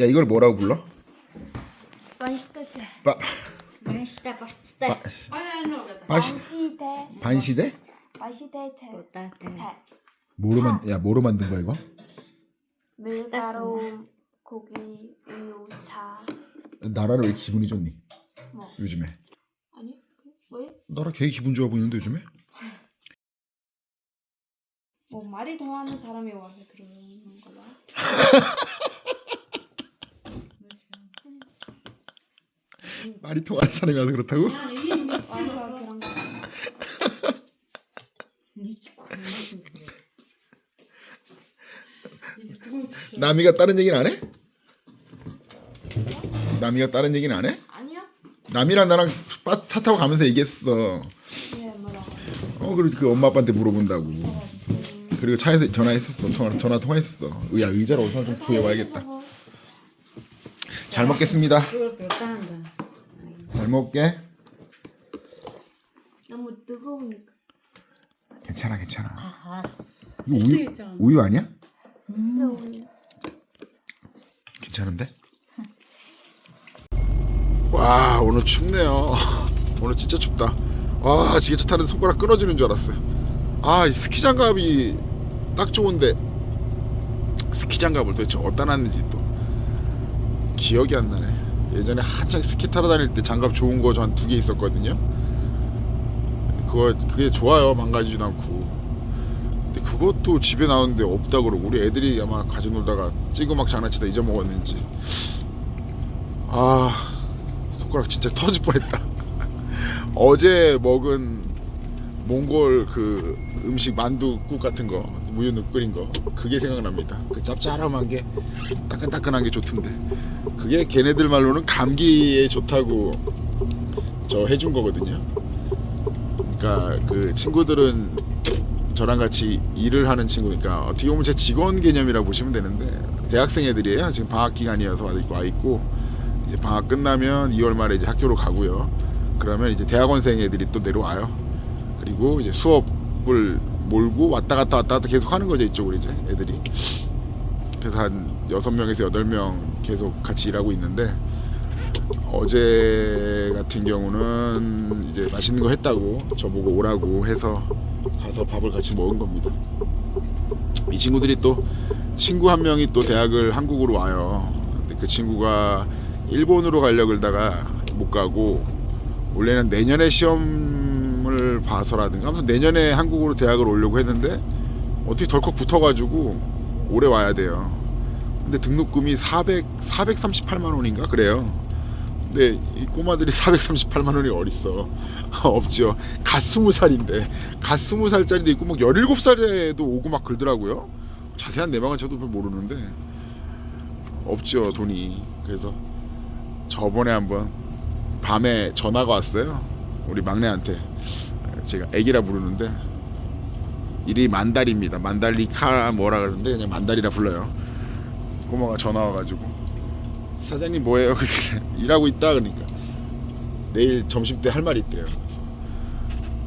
야 이걸 뭐라고 불러? 반시대체. 바, Başta başta. 바시, 반시대. 반시대? 체. 뭐로 만, 야 뭐로 만든 거야 이거? 밀가루, 고기, 우유, 차. 나라를 왜 기분이 좋니? 뭐? 요즘에 아니? 왜? 나라 되게 기분 좋아 보이는데 요즘에? 뭐 말이 통하는 사람이 와서 그러는 거야? 말이 통하는 사람이 와서 그렇다고? 와서 그런 거. 남이가 다른 얘기는 안 해? 남이가 다른 얘기는 안 해? 아니야? 남이랑 나랑 바- 차 타고 가면서 얘기했어. 예, 뭐라. 어 그리고 그 엄마 아빠한테 물어본다고. 그리고 차에서 전화했었어. 전화, 전화 통화했었어. 야 의자를 어디서 좀 구해와야겠다. 잘 먹겠습니다. Burada da. 잘 먹게. 너무 뜨거우니까. 괜찮아 괜찮아. Aha. 이거 우유 우유 아니야? 뜨거우니까. 괜찮은데? 와 오늘 춥네요. 오늘 진짜 춥다. 와 지게차 타는데 손가락 끊어지는 줄 알았어요. 아이 스키 장갑이 딱 좋은데 스키 장갑을 도대체 어디다 놨는지 또 기억이 안 나네. 예전에 한창 스키 타러 다닐 때 장갑 좋은 거저한두개 있었거든요. 그거 그게 좋아요 망가지지도 않고. 근데 그것도 집에 나오는데 없다 그러고 우리 애들이 아마 가져놀다가 찌그막 장난치다 잊어먹었는지 아 손가락 진짜 터질 뻔했다 어제 먹은 몽골 그 음식 만두국 같은 거 무유누 끓인 거 그게 생각납니다 그 짭짤한 게 따끈따끈한 게 좋던데 그게 걔네들 말로는 감기에 좋다고 저 해준 거거든요 그러니까 그 친구들은 저랑 같이 일을 하는 친구니까 어떻게 보면 제 직원 개념이라고 보시면 되는데 대학생 애들이에요. 지금 방학 기간이어서 와 있고 이제 방학 끝나면 2월 말에 이제 학교로 가고요. 그러면 이제 대학원생 애들이 또 내려와요. 그리고 이제 수업을 몰고 왔다 갔다 왔다 갔다 계속 하는 거죠 이쪽으로 이제 애들이. 그래서 한 여섯 명에서 여덟 명 계속 같이 일하고 있는데 어제 같은 경우는 이제 맛있는 거 했다고 저보고 오라고 해서 가서 밥을 같이 먹은 겁니다. 이 친구들이 또 친구 한 명이 또 대학을 한국으로 와요. 근데 그 친구가 일본으로 가려고 그러다가 못 가고 원래는 내년에 시험을 봐서라든가. 하면서 내년에 한국으로 대학을 오려고 했는데 어떻게 덜컥 붙어가지고 올해 와야 돼요. 근데 등록금이 400, 438만 원인가? 그래요. 근데 이 꼬마들이 438만 원이 어딨어. 없죠. 갓 스무 살인데. 갓 스무 살짜리도 있고 막 17살에도 오고 막 그러더라고요. 자세한 내막은 저도 별 모르는데 없죠 돈이. 그래서 저번에 한번 밤에 전화가 왔어요. 우리 막내한테 제가 애기라 부르는데 이름이 만달입니다 만달리카 뭐라 그러는데 그냥 만달이라 불러요 꼬마가 전화 와가지고 사장님 뭐예요? 일하고 있다 그러니까 내일 점심 때 할 말이 있대요.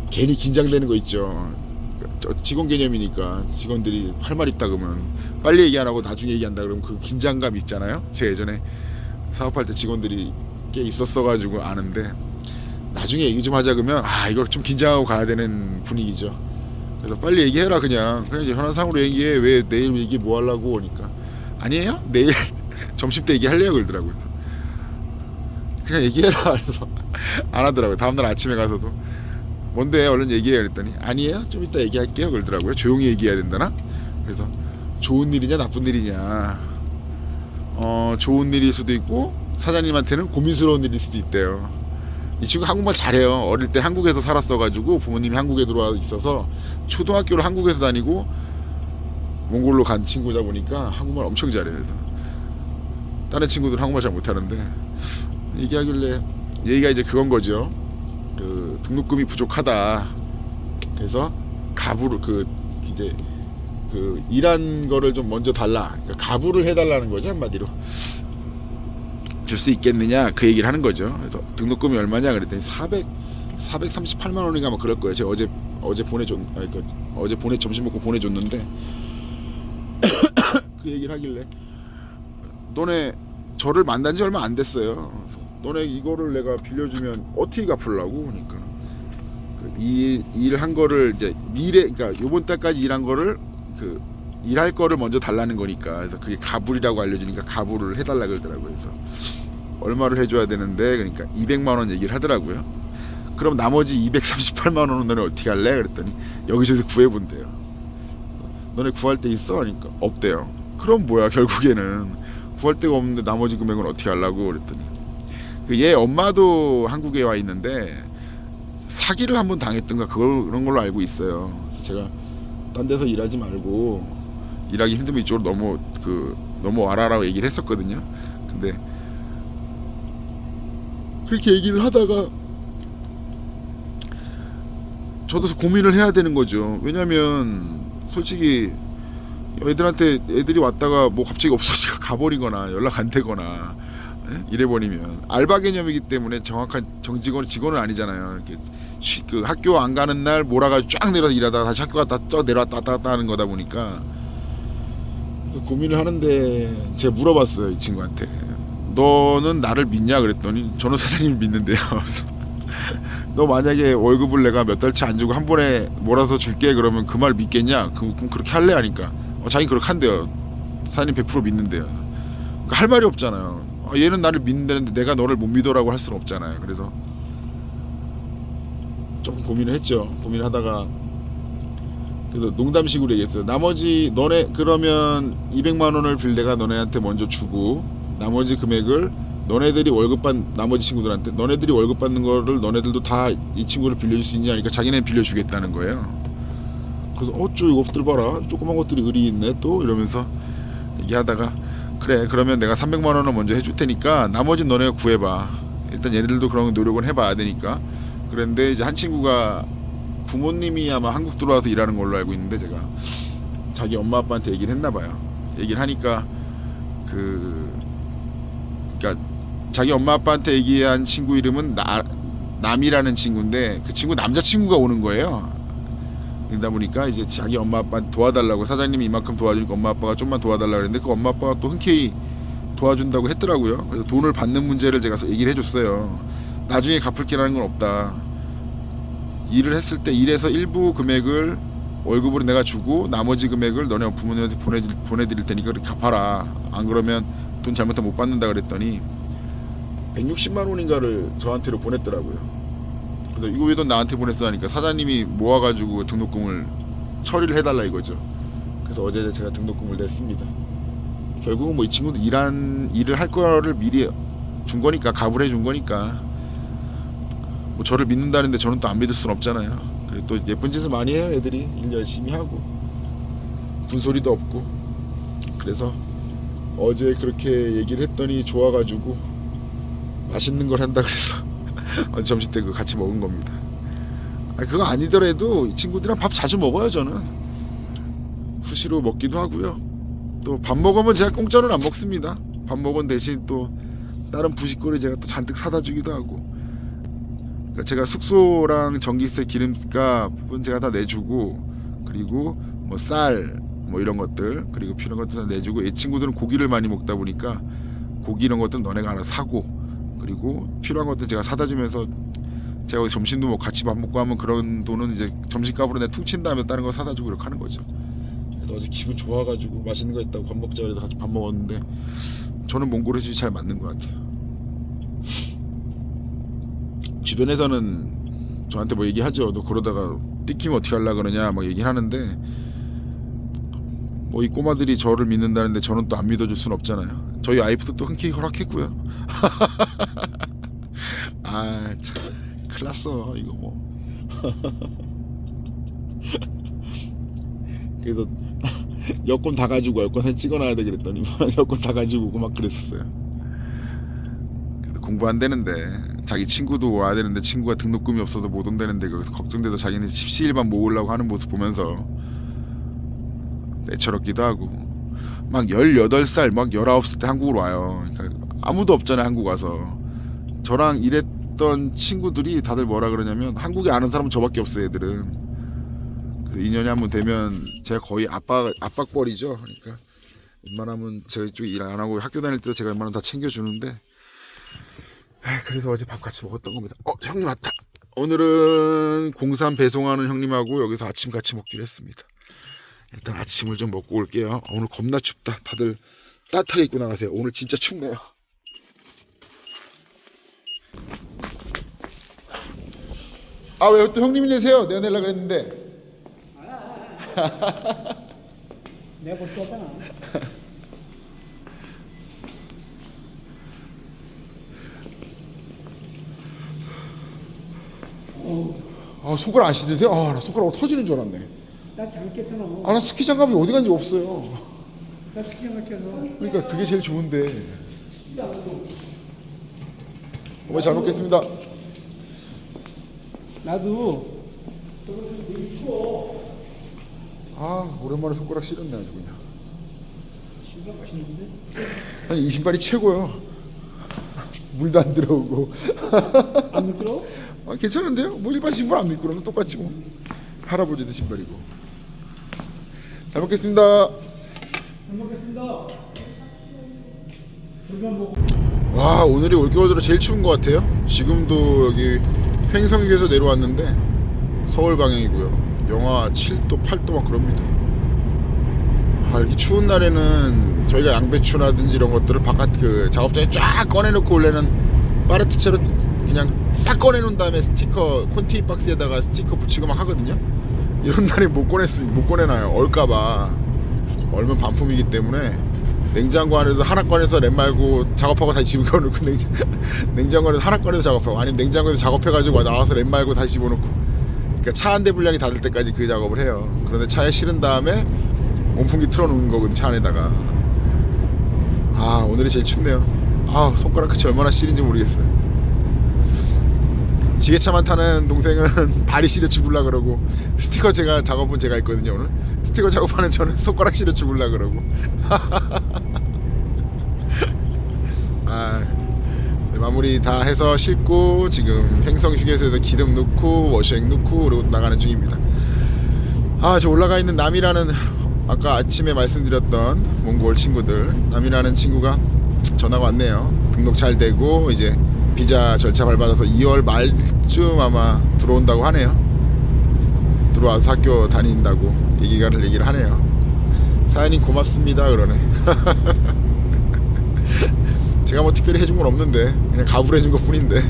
괜히 긴장되는 거 있죠. 그러니까 저 직원 개념이니까 직원들이 할 말 있다 그러면 빨리 얘기 안 하고 나중에 얘기한다 그러면 그 긴장감 있잖아요. 제가 예전에 사업할 때 직원들이 꽤 있었어 가지고 아는데 나중에 얘기 좀 하자 그러면 아 이거 좀 긴장하고 가야 되는 분위기죠. 그래서 빨리 얘기해라 그냥 그냥 이제 현안상으로 얘기해 왜 내일 얘기 뭐 하려고 오니까 아니에요 내일 점심 때 얘기할래요 그러더라고요. 그냥 얘기해라 그래서 안 하더라고요. 다음날 아침에 가서도 뭔데 얼른 얘기해 그랬더니 아니에요 좀 이따 얘기할게요 그러더라고요. 조용히 얘기해야 된다나? 그래서 좋은 일이냐 나쁜 일이냐 어 좋은 일일 수도 있고 사장님한테는 고민스러운 일일 수도 있대요. 이 친구 한국말 잘해요. 어릴 때 한국에서 살았어가지고 부모님이 한국에 들어와 있어서 초등학교를 한국에서 다니고 몽골로 간 친구다 보니까 한국말 엄청 잘해요. 다른 친구들은 한국말 잘 못하는데 얘기하길래 얘기가 이제 그건 거죠. 그 등록금이 부족하다. 그래서 가부를 그 이제 그 일한 거를 좀 먼저 달라. 그러니까 가부를 해달라는 거죠 한마디로. 줄 수 있겠느냐 그 얘기를 하는 거죠. 그래서 등록금이 얼마냐 그랬더니 400 438만 원인가 뭐 그럴 거예요. 제가 어제 어제 보내줬 아니 그 어제 보내 점심 먹고 보내줬는데 그 얘기를 하길래 너네 저를 만난 지 얼마 안 됐어요. 너네 이거를 내가 빌려주면 어떻게 갚으려고 그러니까 그 일한 거를 이제 미래 그러니까 요번 달까지 일한 거를 그 일할 거를 먼저 달라는 거니까 그래서 그게 가불이라고 알려주니까 가불을 해달라 그러더라고요. 그래서 얼마를 해줘야 되는데 그러니까 200만 원 얘기를 하더라고요. 그럼 나머지 238만 원은 너네 어떻게 할래? 그랬더니 여기저기서 구해본대요. 너네 구할 데 있어? 하니까 없대요. 그럼 뭐야 결국에는 구할 데가 없는데 나머지 금액은 어떻게 하려고 그랬더니 그 얘 엄마도 한국에 와 있는데 사기를 한번 당했던가 그걸- 그런 걸로 알고 있어요. 그래서 제가 딴 데서 일하지 말고 일하기 힘들면 이쪽으로 넘어 그 넘어와라라고 얘기를 했었거든요. 근데 그렇게 얘기를 하다가 저도 고민을 해야 되는 거죠. 왜냐면 솔직히 애들한테 애들이 왔다가 뭐 갑자기 없어지가 가버리거나 연락 안 되거나 예? 이래버리면 알바 개념이기 때문에 정확한 정직원 직원은 아니잖아요. 이렇게 쉬- 그 학교 안 가는 날 몰아가지고 쫙 내려서 일하다가 다시 학교 갔다 쫙 내려왔다 갔다 하는 거다 보니까 고민을 하는데 제가 물어봤어요 이 친구한테 너는 나를 믿냐 그랬더니 저는 사장님을 믿는데요. 너 만약에 월급을 내가 몇 달치 안 주고 한 번에 몰아서 줄게 그러면 그 말 믿겠냐? 그- 그럼 그렇게 할래 하니까 어, 자기 그렇게 한대요. 사장님 100% 믿는데요. 그러니까 할 말이 없잖아요. 아, 얘는 나를 믿는다는데 내가 너를 못 믿어라고 할 수는 없잖아요. 그래서 조금 고민을 했죠. 고민하다가 그래서 농담식으로 얘기했어요. 나머지 너네 그러면 200만 원을 빌 내가 너네한테 먼저 주고 나머지 금액을 너네들이 월급 받 나머지 친구들한테 너네들이 월급 받는 거를 너네들도 다 이 친구를 빌려줄 수 있냐 하니까 자기네 빌려주겠다는 거예요. 그래서 어쭈 이것들 봐라 조그만 것들이 의리 있네 또 이러면서 얘기하다가 그래 그러면 내가 300만 원을 먼저 해줄 테니까 나머지 너네가 구해봐 일단 얘네들도 그런 노력은 해봐야 되니까 그런데 이제 한 친구가 부모님이 아마 한국 들어와서 일하는 걸로 알고 있는데 제가 자기 엄마 아빠한테 얘기를 했나 봐요 얘기를 하니까 그 그러니까 자기 엄마 아빠한테 얘기한 친구 이름은 나, 남이라는 친구인데 그 친구 남자 친구가 오는 거예요 그러다 보니까 이제 자기 엄마 아빠 도와달라고 사장님이 이만큼 도와주니까 엄마 아빠가 좀만 도와달라 그랬는데 그 엄마 아빠가 또 흔쾌히 도와준다고 했더라고요. 그래서 돈을 받는 문제를 제가 얘기를 해줬어요. 나중에 갚을 게라는 건 없다. 일을 했을 때 일에서 일부 금액을 월급으로 내가 주고 나머지 금액을 너네 부모님한테 보내줄, 보내드릴 테니까 그렇게 갚아라. 안 그러면 돈 잘못하면 못 받는다 그랬더니 160만 원인가를 저한테로 보냈더라고요. 그래서 이거 왜 돈 나한테 보냈어 하니까 사장님이 모아가지고 등록금을 처리를 해달라 이거죠. 그래서 어제 제가 등록금을 냈습니다. 결국은 뭐 이 친구도 일한 일을 할 거를 미리 준 거니까 갑을 해준 거니까 뭐 저를 믿는다는데 저는 또 안 믿을 순 없잖아요. 그리고 또 예쁜 짓을 많이 해요 애들이 일 열심히 하고 군소리도 없고 그래서 어제 그렇게 얘기를 했더니 좋아가지고 맛있는 걸 한다 그래서 점심 때 그 같이 먹은 겁니다. 아 그거 아니더라도 이 친구들이랑 밥 자주 먹어요 저는 수시로 먹기도 하고요. 또 밥 먹으면 제가 공짜로는 안 먹습니다. 밥 먹은 대신 또 다른 부식거리 제가 또 잔뜩 사다 주기도 하고. 그러니까 제가 숙소랑 전기세, 기름값은 제가 다 내주고 그리고 뭐 쌀 뭐 이런 것들 그리고 필요한 것들 다 내주고 이 친구들은 고기를 많이 먹다 보니까 고기 이런 것들은 너네가 하나 사고 그리고 필요한 것들 제가 사다 주면서 제가 점심도 뭐 같이 밥 먹고 하면 그런 돈은 이제 점심값으로 내가 툭친 다음에 다른 거 사다 주고 이렇게 하는 거죠. 그래서 어제 기분 좋아가지고 맛있는 거 있다고 밥 먹자 그래서 같이 밥 먹었는데 저는 몽골의 집이 잘 맞는 것 같아요. 주변에서는 저한테 뭐 얘기하죠. 너 그러다가 띠키면 어떻게 하려 그러냐 막 얘기하는데 뭐 이 꼬마들이 저를 믿는다는데 저는 또 안 믿어줄 순 없잖아요. 저희 아이프도 또 흔쾌히 허락했고요. 아참 큰일 났어 이거 뭐. 그래서 여권 다 가지고 여권 사진 찍어놔야 돼 그랬더니 여권 다 가지고 오고 막 그랬었어요. 공부 안 되는데 자기 친구도 와야 되는데 친구가 등록금이 없어서 못 온다는데 그 걱정돼서 자기는 십시일반 모으려고 하는 모습 보면서 내처롭기도 하고 막 18살 막 19살 때 한국으로 와요. 그러니까 아무도 없잖아요 한국 와서 저랑 일했던 친구들이 다들 뭐라 그러냐면 한국에 아는 사람은 저밖에 없어요 애들은 그래서 2년이 한번 되면 제가 거의 압박 압박벌이죠. 그러니까 웬만하면 제가 이쪽 일 안 하고 학교 다닐 때 제가 웬만하면 다 챙겨주는데 아, 그래서 어제 밥 같이 먹었던 겁니다. 어 형님 왔다. 오늘은 공산 배송하는 형님하고 여기서 아침 같이 먹기로 했습니다. 일단 아침을 좀 먹고 올게요. 아, 오늘 겁나 춥다. 다들 따뜻하게 입고 나가세요. 오늘 진짜 춥네요. 아 왜 또 형님이 내세요? 내가 내려 그랬는데. 내가 볼 거잖아. 아 손가락 안 씻으세요? 아 나 손가락 터지는 줄 알았네. 나 잠깼잖아. 아 나 스키 장갑이 어디 간지 없어요. 나 스키장 같아서. 그러니까 그게 제일 좋은데. 어머니 잘 먹겠습니다. 나도 아 오랜만에 손가락 시렸네 아주 그냥. 신경 맛있는데. 아니 이 신발이 최고요. 물도 안 들어오고. 안 미끄러? 아, 괜찮은데요? 뭐 일반 신발 안 믿고 그러면 똑같지 뭐. 할아버지들 신발이고. 잘 먹겠습니다. 잘 먹겠습니다. 와 오늘이 올겨울 들어 제일 추운 것 같아요. 지금도 여기 횡성역에서 내려왔는데 서울 방향이고요. 영하 7도, 8도 막 그럽니다. 아 이렇게 추운 날에는 저희가 양배추라든지 이런 것들을 바깥 그 작업장에 쫙 꺼내놓고 원래는 파레트채로 그냥 싹 꺼내놓은 다음에 스티커 콘티 박스에다가 스티커 붙이고 막 하거든요. 이런 날에 못 꺼냈으니 못 꺼내놔요. 얼까봐. 얼면 반품이기 때문에 냉장고 안에서 하나 꺼내서 랩 말고 작업하고 다시 집어넣고 냉장, 냉장고 안에서 하나 꺼내서 작업하고 아니면 냉장고에서 작업해가지고 나와서 랩 말고 다시 집어넣고. 그러니까 차 한 대 분량이 닿을 때까지 그 작업을 해요. 그런데 차에 실은 다음에 온풍기 틀어놓는 거거든 차 안에다가. 아 오늘이 제일 춥네요. 아 손가락 끝이 얼마나 시린지 모르겠어요 지게차만 타는 동생은 발이 시려 죽을라 그러고 스티커 제가 작업은 제가 했거든요 오늘. 스티커 작업하는 저는 손가락 시려 죽을라 그러고. 아 네, 마무리 다 해서 싣고 지금 횡성 휴게소에서 기름 넣고 워셔액 넣고 그리고 나가는 중입니다. 아 저 올라가 있는 남이라는 아까 아침에 말씀드렸던 몽골 친구들. 남이라는 친구가 전화가 왔네요. 등록 잘 되고 이제 비자 절차 밟아서 2월 말쯤 아마 들어온다고 하네요. 들어와서 학교 다닌다고 얘기가 얘기를 하네요. 사연님 고맙습니다 그러네. 제가 뭐 특별히 해준 건 없는데 그냥 가불 해준 것 뿐인데.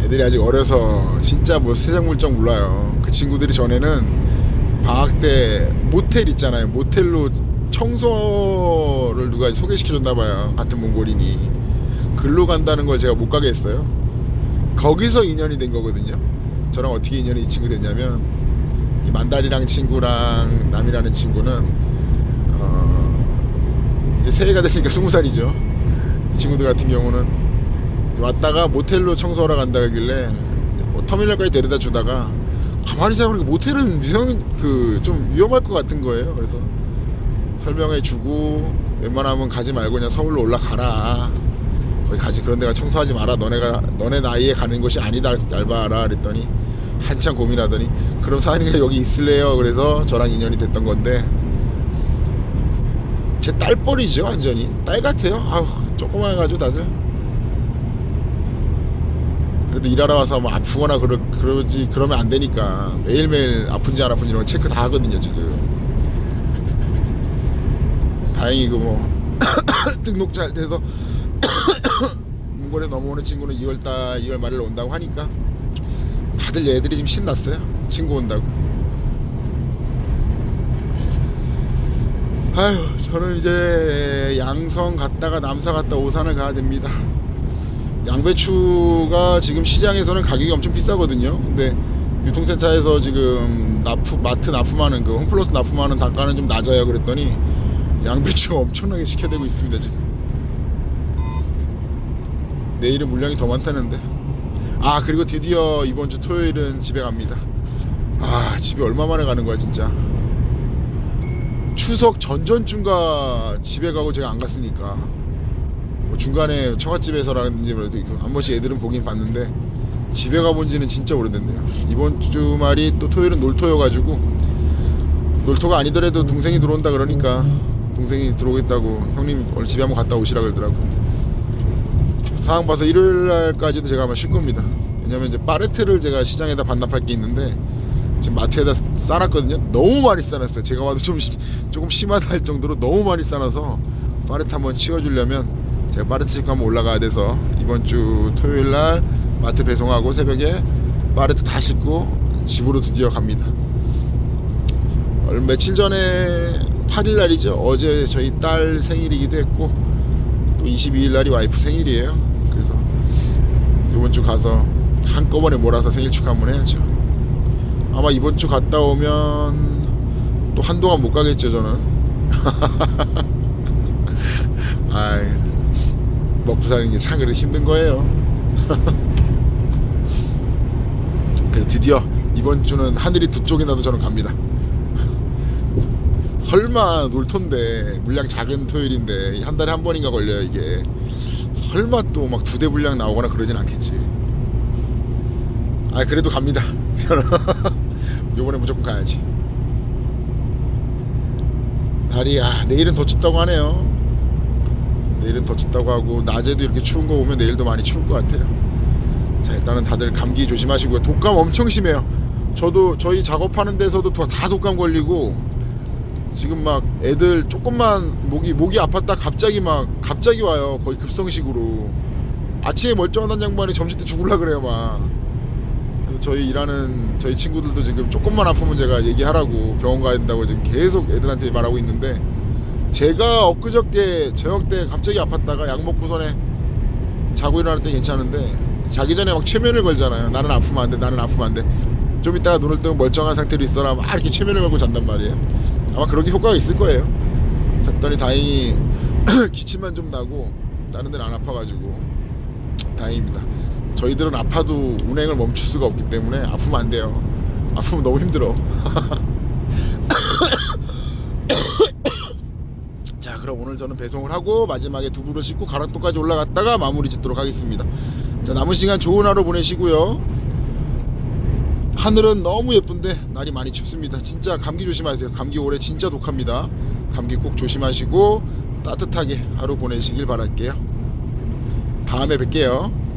애들이 아직 어려서 진짜 뭐 세상 물정 몰라요. 그 친구들이 전에는 방학 때 모텔 있잖아요. 모텔로 청소를 누가 소개시켜줬나 봐요 같은 몽골인이 글로 간다는 걸 제가 못 가게 했어요 거기서 인연이 된 거거든요 저랑 어떻게 인연이 이 친구 됐냐면 이 만다리랑 친구랑 남이라는 친구는 어, 이제 새해가 됐으니까 스무 살이죠. 이 친구들 같은 경우는 왔다가 모텔로 청소하러 간다 하길래 뭐 터미널까지 데려다 주다가 가만히 생각해보니까 모텔은 위험 그좀 위험할 것 같은 거예요. 그래서 설명해 주고 웬만하면 가지 말고 그냥 서울로 올라가라. 거기 가지 그런 데가 청소하지 마라. 너네가 너네 나이에 가는 곳이 아니다. 얇아라. 그랬더니 한참 고민하더니 그럼 사장님이 여기 있을래요. 그래서 저랑 인연이 됐던 건데 제 딸뻘이죠 완전히 딸 같아요 아우 조그만 해가지고 다들 그래도 일하러 와서 뭐 아프거나 그러, 그러지 그러면 안 되니까 매일매일 아픈지 안 아픈지 이런 거 체크 다 하거든요 지금 다행히 그뭐 등록 잘 돼서 몽골에 넘어오는 친구는 2월달 2월 말에 온다고 하니까 다들 얘들이 지금 신났어요. 친구 온다고. 아휴 저는 이제 양성 갔다가 남사 갔다 오산을 가야 됩니다. 양배추가 지금 시장에서는 가격이 엄청 비싸거든요. 근데 유통센터에서 지금 납품 마트 납품하는 그 홈플러스 납품하는 단가는 좀 낮아요. 그랬더니 양배추가 엄청나게 시켜대고 있습니다 지금. 내일은 물량이 더 많다는데? 아 그리고 드디어 이번 주 토요일은 집에 갑니다. 아 집에 얼마 만에 가는 거야 진짜. 추석 전전주가 집에 가고 제가 안 갔으니까. 뭐 중간에 처갓집에서라든지 뭐한 번씩 애들은 보긴 봤는데 집에 가본 지는 진짜 오래됐네요. 이번 주말이 또 토요일은 놀토여가지고 놀토가 아니더라도 동생이 들어온다 그러니까 동생이 들어오겠다고 형님 오늘 집에 한번 갔다 오시라 그러더라고. 상황 봐서 일요일 날까지도 제가 아마 쉴 겁니다. 왜냐면 이제 파레트를 제가 시장에다 반납할 게 있는데 지금 마트에다 싸놨거든요. 너무 많이 싸놨어요. 제가 와도 좀 시- 조금 심하다 할 정도로 너무 많이 싸놔서 파레트 한번 치워주려면 제가 파레트 집 한번 올라가야 돼서 이번 주 토요일 날 마트 배송하고 새벽에 파레트 다 싣고 집으로 드디어 갑니다. 며칠 전에 8일 날이죠. 어제 저희 딸 생일이기도 했고 또 22일 날이 와이프 생일이에요. 그래서 이번 주 가서 한꺼번에 몰아서 생일 축하 한번 해야죠. 아마 이번 주 갔다 오면 또 한동안 못 가겠죠 저는. 아이 먹고 사는 게 참 그래도 힘든 거예요. 그래서 드디어 이번 주는 하늘이 두 쪽이 나도 저는 갑니다. 설마 놀토인데 물량 작은 토요일인데 한 달에 한 번인가 걸려요 이게. 설마 또 막 두 대 분량 나오거나 그러진 않겠지. 아 그래도 갑니다. 저는 요번에 무조건 가야지. 날이 아 내일은 더 춥다고 하네요. 내일은 더 춥다고 하고 낮에도 이렇게 추운 거 보면 내일도 많이 추울 것 같아요. 자 일단은 다들 감기 조심하시고요. 독감 엄청 심해요. 저도 저희 작업하는 데서도 다 독감 걸리고 지금 막 애들 조금만 목이 목이 아팠다 갑자기 막 갑자기 와요. 거의 급성식으로. 아침에 멀쩡한 양반이 점심 때 죽을라 그래요 막. 그래서 저희 일하는 저희 친구들도 지금 조금만 아프면 제가 얘기하라고 병원 가야 된다고 지금 계속 애들한테 말하고 있는데 제가 엊그저께 저녁 때 갑자기 아팠다가 약 먹고선에 자고 일어날 때 괜찮은데 자기 전에 막 최면을 걸잖아요. 나는 아프면 안돼 나는 아프면 안돼. 좀 이따가 눈을 뜨면 멀쩡한 상태로 있어라. 막 이렇게 최면을 걸고 잔단 말이에요 아마 그런 게 효과가 있을 거예요. 잤더니 다행히 기침만 좀 나고 다른 데는 안 아파가지고 다행입니다. 저희들은 아파도 운행을 멈출 수가 없기 때문에 아프면 안 돼요. 아프면 너무 힘들어. 자 그럼 오늘 저는 배송을 하고 마지막에 두부를 싣고 가락도까지 올라갔다가 마무리 짓도록 하겠습니다. 자 남은 시간 좋은 하루 보내시고요 하늘은 너무 예쁜데 날이 많이 춥습니다. 진짜 감기 조심하세요. 감기 올해 진짜 독합니다. 감기 꼭 조심하시고 따뜻하게 하루 보내시길 바랄게요. 다음에 뵐게요.